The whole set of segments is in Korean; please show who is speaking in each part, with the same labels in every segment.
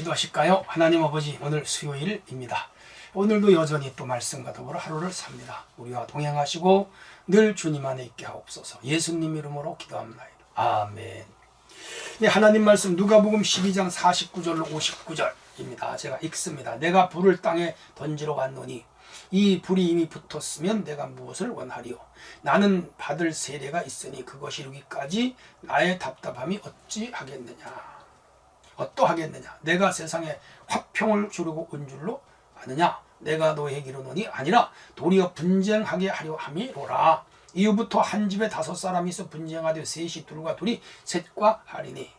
Speaker 1: 기도하실까요? 하나님 아버지 오늘 수요일입니다. 오늘도 여전히 또 말씀과 더불어 하루를 삽니다. 우리와 동행하시고 늘 주님 안에 있게 하옵소서. 예수님 이름으로 기도합니다. 아멘. 네, 하나님 말씀 누가복음 12장 49절로 59절입니다. 제가 읽습니다. 내가 불을 땅에 던지러 왔노니 이 불이 이미 붙었으면 내가 무엇을 원하리요? 나는 받을 세례가 있으니 그것이 이루기까지 나의 답답함이 어찌 하겠느냐? 어떠하겠느냐? 내가 세상에 화평을 주려고 온 줄로 아느냐? 내가 너에게 이르노니 아니라 도리어 분쟁하게 하려 함이로라. 이후부터 한 집에 다섯 사람이 있어 분쟁하되 셋이 둘과 둘이 셋과 하리니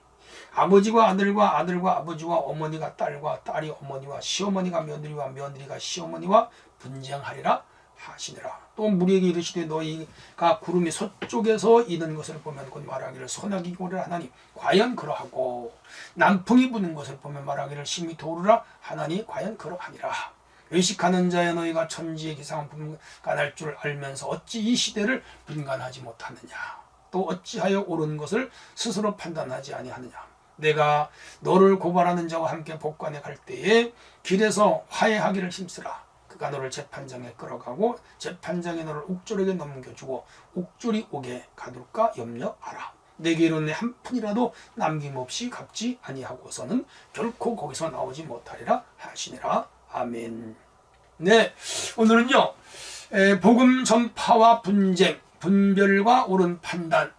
Speaker 1: 아버지와 아들과 아들과 아버지와 어머니가 딸과 딸이 어머니와 시어머니가 며느리와 며느리가 시어머니와 분쟁하리라 하시니라. 또 무리에게 이르시되 너희가 구름이 서쪽에서 이는 것을 보면 곧 말하기를 소나기 고를 하나니 과연 그러하고 남풍이 부는 것을 보면 말하기를 심히 도르라 하나니 과연 그러하니라. 의식하는 자여 너희가 천지의 기상은 분간할 줄 알면서 어찌 이 시대를 분간하지 못하느냐. 또 어찌하여 옳은 것을 스스로 판단하지 아니하느냐. 내가 너를 고발하는 자와 함께 복관에 갈 때에 길에서 화해하기를 힘쓰라. 그가 너를 재판장에 끌어가고 재판장에 너를 옥졸에게 넘겨주고 옥졸이 오게 가둘까 염려하라. 내게 이르는 한 푼이라도 남김없이 갚지 아니하고서는 결코 거기서 나오지 못하리라 하시니라. 아멘. 네, 오늘은요 에, 복음 전파와 분쟁, 분별과 옳은 판단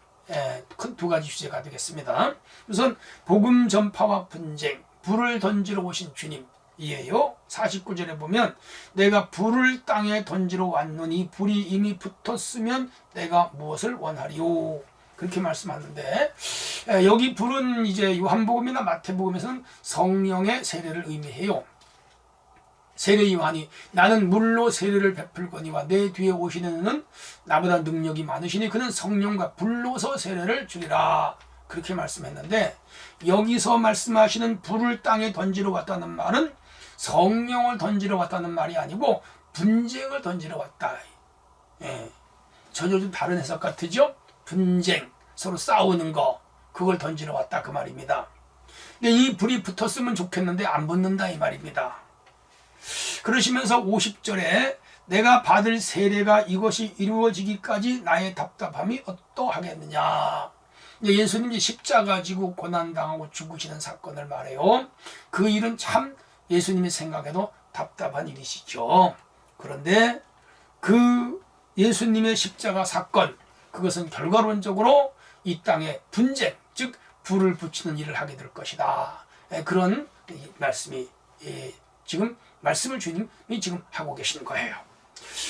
Speaker 1: 큰 두 가지 주제가 되겠습니다. 우선 복음 전파와 분쟁, 불을 던지러 오신 주님 이에요. 49절에 보면 내가 불을 땅에 던지러 왔노니 불이 이미 붙었으면 내가 무엇을 원하리요. 그렇게 말씀하는데 여기 불은 이제 요한복음이나 마태복음에서는 성령의 세례를 의미해요. 세례 요한이 나는 물로 세례를 베풀거니와 내 뒤에 오시는 는 나보다 능력이 많으시니 그는 성령과 불로서 세례를 주리라. 그렇게 말씀했는데 여기서 말씀하시는 불을 땅에 던지러 왔다는 말은 성령을 던지러 왔다는 말이 아니고 분쟁을 던지러 왔다. 예. 전혀 좀 다른 해석 같으죠? 분쟁, 서로 싸우는 거, 그걸 던지러 왔다 그 말입니다. 근데 이 불이 붙었으면 좋겠는데 안 붙는다 이 말입니다. 그러시면서 50절에 내가 받을 세례가 이것이 이루어지기까지 나의 답답함이 어떠하겠느냐. 예수님이 십자가 지고 고난당하고 죽으시는 사건을 말해요. 그 일은 참 예수님이 생각해도 답답한 일이시죠. 그런데 그 예수님의 십자가 사건, 그것은 결과론적으로 이 땅에 분쟁, 즉 불을 붙이는 일을 하게 될 것이다. 예, 그런 말씀이 예, 지금 말씀을 주님이 지금 하고 계시는 거예요.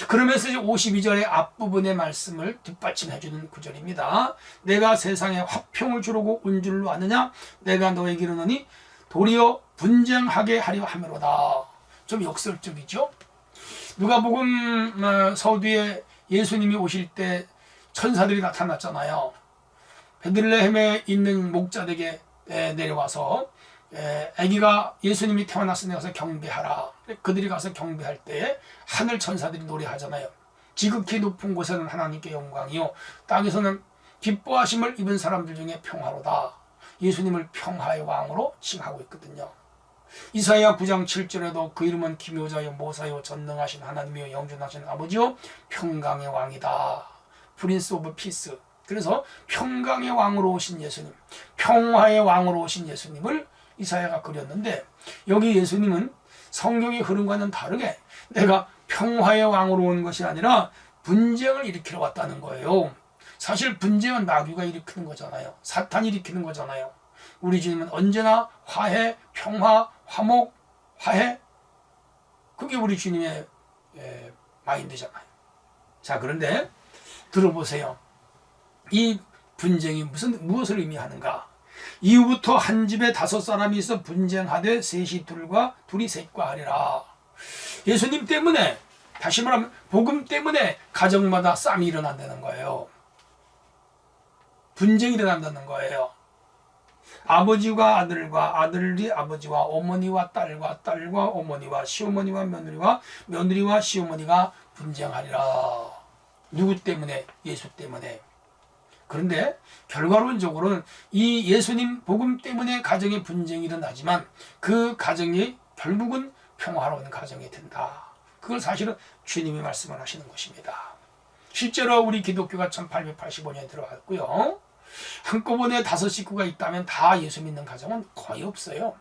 Speaker 1: 그러면서 52절의 앞부분의 말씀을 뒷받침해 주는 구절입니다. 내가 세상에 화평을 주려고 온 줄로 아느냐? 내가 너에게 이르노니 도리어 분쟁하게 하려 함이로다. 좀 역설적이죠? 누가복음 어, 서두에 예수님이 오실 때 천사들이 나타났잖아요. 베들레헴에 있는 목자에게 내려와서 아기가 예수님이 태어났을 때 가서 경배하라. 그들이 가서 경배할 때 하늘 천사들이 노래하잖아요. 지극히 높은 곳에는 하나님께 영광이요 땅에서는 기뻐하심을 입은 사람들 중에 평화로다. 예수님을 평화의 왕으로 칭하고 있거든요. 이사야 9장 7절에도 그 이름은 기묘자여 모사여 전능하신 하나님이여 영존하신 아버지요 평강의 왕이다. 프린스 오브 피스. 그래서 평강의 왕으로 오신 예수님, 평화의 왕으로 오신 예수님을 이사야가 그렸는데 여기 예수님은 성경의 흐름과는 다르게 내가 평화의 왕으로 온 것이 아니라 분쟁을 일으키러 왔다는 거예요. 사실 분쟁은 마귀가 일으키는 거잖아요. 사탄이 일으키는 거잖아요. 우리 주님은 언제나 화해, 평화, 화목, 화해. 그게 우리 주님의 예, 마인드잖아요. 자, 그런데 들어보세요. 이 분쟁이 무슨 무엇을 의미하는가? 이후부터 한 집에 다섯 사람이 있어 분쟁하되 셋이 둘과 둘이 셋과 하리라. 예수님 때문에 다시 말하면 복음 때문에 가정마다 싸움이 일어난다는 거예요. 분쟁이 일어난다는 거예요. 아버지와 아들과 아들이 아버지와 어머니와 딸과 딸과 어머니와 시어머니와 며느리와 며느리와 시어머니가 분쟁하리라. 누구 때문에? 예수 때문에. 그런데 결과론적으로는 이 예수님 복음 때문에 가정의 분쟁이 일어나지만 그 가정이 결국은 평화로운 가정이 된다. 그걸 사실은 주님이 말씀을 하시는 것입니다. 실제로 우리 기독교가 1885년에 들어왔고요. 한꺼번에 다섯 식구가 있다면 다 예수 믿는 가정은 거의 없어요.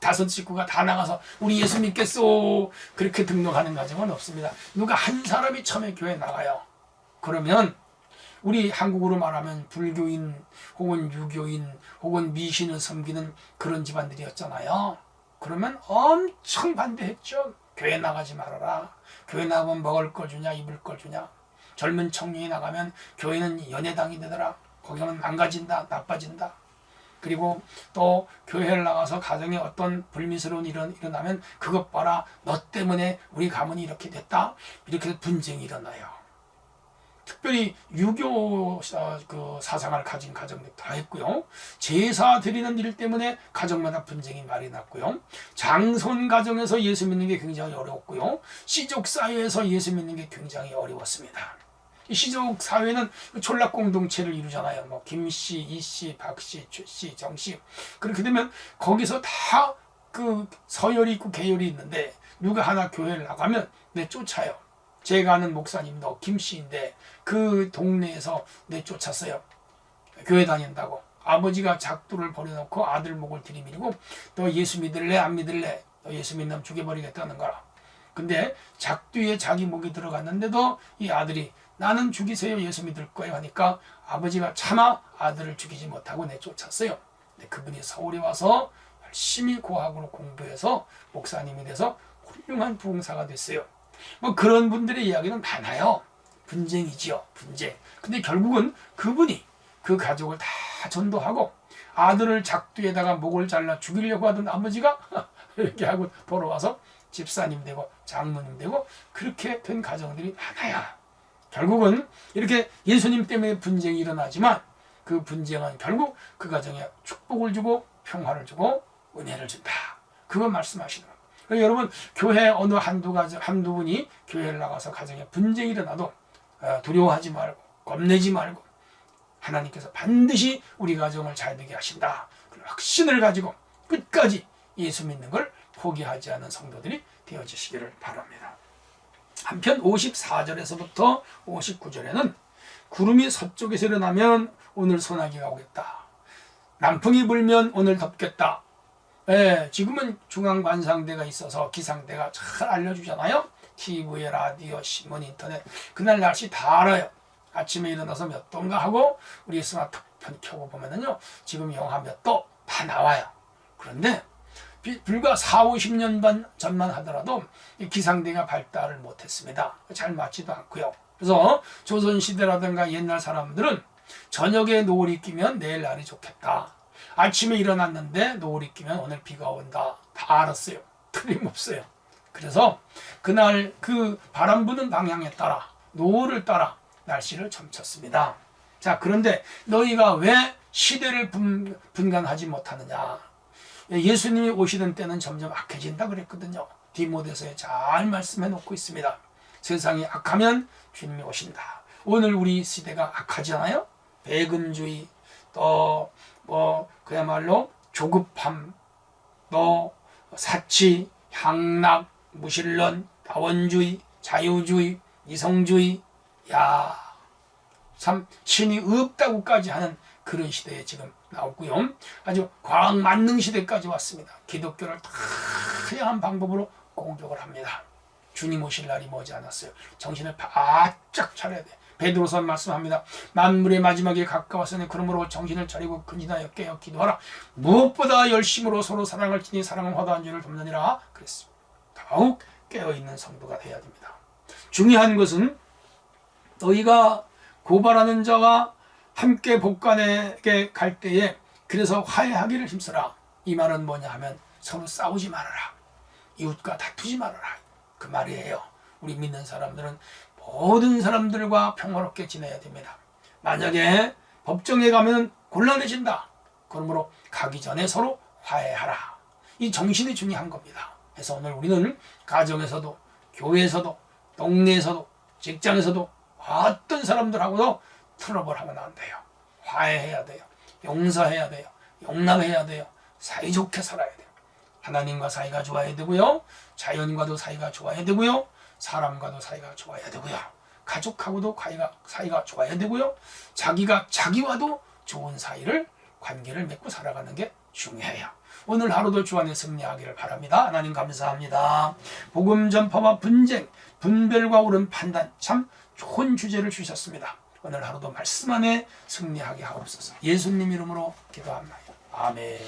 Speaker 1: 다섯 식구가 다 나가서 우리 예수 믿겠소 그렇게 등록하는 가정은 없습니다. 누가 한 사람이 처음에 교회 나가요. 그러면 우리 한국으로 말하면 불교인 혹은 유교인 혹은 미신을 섬기는 그런 집안들이었잖아요. 그러면 엄청 반대했죠. 교회 나가지 말아라. 교회 나가면 먹을 걸 주냐 입을 걸 주냐. 젊은 청년이 나가면 교회는 연애당이 되더라. 거기 는 망가진다 나빠진다. 그리고 또 교회를 나가서 가정에 어떤 불미스러운 일은 일어나면 그것 봐라 너 때문에 우리 가문이 이렇게 됐다 이렇게 분쟁이 일어나요. 특별히 유교 어, 그 사상을 가진 가정들 다 했고요. 제사 드리는 일 때문에 가정마다 분쟁이 많이 났고요. 장손 가정에서 예수 믿는 게 굉장히 어려웠고요. 시족 사회에서 예수 믿는 게 굉장히 어려웠습니다. 이 시족 사회는 촌락 공동체를 이루잖아요. 뭐 김씨, 이씨, 박씨, 최씨, 정씨 그렇게 되면 거기서 다 그 서열이 있고 계열이 있는데 누가 하나 교회를 나가면 내 쫓아요. 제가 아는 목사님도 김씨인데 그 동네에서 내 쫓았어요. 교회 다닌다고. 아버지가 작두를 버려놓고 아들 목을 들이밀고 너 예수 믿을래 안 믿을래 너 예수 믿으면 죽여버리겠다는 거라. 근데 작두에 자기 목이 들어갔는데도 이 아들이 나는 죽이세요 예수 믿을 거예요 하니까 아버지가 차마 아들을 죽이지 못하고 내쫓았어요. 근데 그분이 서울에 와서 열심히 고학으로 공부해서 목사님이 돼서 훌륭한 부흥사가 됐어요. 뭐 그런 분들의 이야기는 많아요. 분쟁이지요, 분쟁. 근데 결국은 그분이 그 가족을 다 전도하고 아들을 작두에다가 목을 잘라 죽이려고 하던 아버지가 이렇게 하고 돌아와서 집사님 되고 장로님 되고 그렇게 된 가정들이 많아요. 결국은 이렇게 예수님 때문에 분쟁이 일어나지만 그 분쟁은 결국 그 가정에 축복을 주고 평화를 주고 은혜를 준다. 그걸 말씀하시는 겁니다. 그러니까 여러분 교회 어느 한두 가지 한두 분이 교회를 나가서 가정에 분쟁이 일어나도 어, 두려워하지 말고 겁내지 말고 하나님께서 반드시 우리 가정을 잘 되게 하신다. 그런 확신을 가지고 끝까지 예수 믿는 걸 포기하지 않은 성도들이 되어주시기를 바랍니다. 한편 54절에서부터 59절에는 구름이 서쪽에서 일어나면 오늘 소나기가 오겠다. 남풍이 불면 오늘 덥겠다. 예, 지금은 중앙관상대가 있어서 기상대가 잘 알려주잖아요. TV에 라디오, 신문, 인터넷. 그날 날씨 다 알아요. 아침에 일어나서 몇 도인가 하고 우리 스마트폰 켜고 보면은요. 지금 영하 몇 도 다 나와요. 그런데 불과 4, 50년 전만 하더라도 기상대가 발달을 못했습니다. 잘 맞지도 않고요. 그래서 조선시대라든가 옛날 사람들은 저녁에 노을이 끼면 내일 날이 좋겠다. 아침에 일어났는데 노을이 끼면 오늘 비가 온다. 다 알았어요. 틀림없어요. 그래서 그날 그 바람 부는 방향에 따라 노을을 따라 날씨를 점쳤습니다. 자, 그런데 너희가 왜 시대를 분, 분간하지 못하느냐? 예수님이 오시던 때는 점점 악해진다 그랬거든요. 디모데서에 잘 말씀해 놓고 있습니다. 세상이 악하면 주님이 오신다. 오늘 우리 시대가 악하잖아요. 배금주의 또 뭐 그야말로 조급함 또 사치 향락 무신론 다원주의 자유주의 이성주의 야 참 신이 없다고까지 하는 그런 시대에 지금 나오고요. 아주 과학 만능 시대까지 왔습니다. 기독교를 다양한 방법으로 공격을 합니다. 주님 오실 날이 머지 않았어요. 정신을 바짝 차려야 돼. 베드로서 말씀합니다. 만물의 마지막에 가까웠으니 그러므로 정신을 차리고 근진하여 깨어 기도하라. 무엇보다 열심으로 서로 사랑을 지니 사랑은 화다한 줄을 돕느니라 그랬습니다. 더욱 깨어 있는 성도가 되어야 됩니다. 중요한 것은 너희가 고발하는 자와 함께 복간에게 갈 때에 그래서 화해하기를 힘써라. 이 말은 뭐냐 하면 서로 싸우지 말아라. 이웃과 다투지 말아라. 그 말이에요. 우리 믿는 사람들은 모든 사람들과 평화롭게 지내야 됩니다. 만약에 법정에 가면 곤란해진다. 그러므로 가기 전에 서로 화해하라. 이 정신이 중요한 겁니다. 그래서 오늘 우리는 가정에서도 교회에서도 동네에서도 직장에서도 어떤 사람들하고도 트러블 하면 안 돼요. 화해해야 돼요. 용서해야 돼요. 용납해야 돼요. 사이좋게 살아야 돼요. 하나님과 사이가 좋아야 되고요. 자연과도 사이가 좋아야 되고요. 사람과도 사이가 좋아야 되고요. 가족하고도 사이가, 사이가 좋아야 되고요. 자기가 자기와도 좋은 사이를 관계를 맺고 살아가는 게 중요해요. 오늘 하루도 주 안에 승리하기를 바랍니다. 하나님 감사합니다. 복음 전파와 분쟁, 분별과 옳은 판단 참 좋은 주제를 주셨습니다. 오늘 하루도 말씀 안에 승리하게 하옵소서. 예수님 이름으로 기도합니다. 아멘.